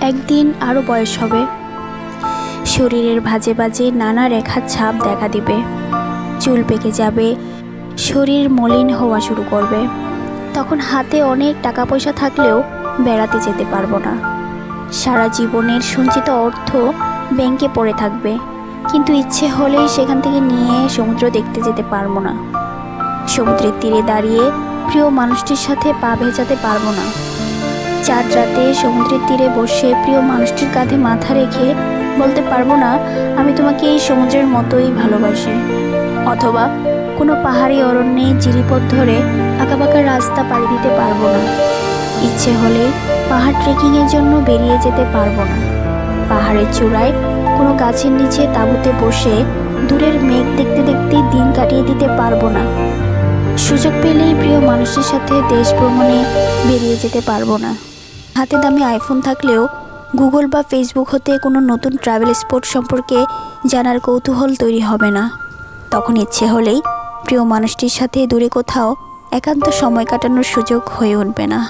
একদিন আরও বয়স হবে। শরীরের ভাজে ভাজে নানা রেখার ছাপ দেখা দিবে। চুল পেকে যাবে, শরীর মলিন হওয়া শুরু করবে। তখন হাতে অনেক টাকা পয়সা থাকলেও বেড়াতে যেতে পারব না। সারা জীবনের সঞ্চিত অর্থ ব্যাংকে পড়ে থাকবে। কিন্তু ইচ্ছে হলেই সেখান থেকে নিয়ে সমুদ্র দেখতে যেতে পারব না। সমুদ্রের তীরে দাঁড়িয়ে প্রিয় মানুষটির সাথে পা ভেজাতে পারব না। চাঁদ রাতে সমুদ্রের তীরে বসে প্রিয় মানুষটির কাঁধে মাথা রেখে বলতে পারব না, আমি তোমাকে এই সমুদ্রের মতোই ভালোবাসি। অথবা কোনো পাহাড়ি অরণ্যে জিরিপথ ধরে আঁকাবাঁকা রাস্তা পাড়ি দিতে পারব না। ইচ্ছে হলে পাহাড় ট্রেকিংয়ের জন্য বেরিয়ে যেতে পারব না। পাহাড়ের চূড়ায় কোনো গাছের নিচে তাঁবুতে বসে দূরের মেঘ দেখতে দেখতে দিন কাটিয়ে দিতে পারব না। সুযোগ পেলেই প্রিয় মানুষের সাথে দেশ ভ্রমণে বেরিয়ে যেতে পারব না। হাতে দামি আইফোন থাকলেও গুগল বা ফেসবুক হতে কোনো নতুন ট্রাভেল স্পট সম্পর্কে জানার কৌতূহল তৈরি হবে না। তখন ইচ্ছে হলেই প্রিয় মানুষটির সাথে দূরে কোথাও একান্ত সময় কাটানোর সুযোগ হয়ে উঠবে না।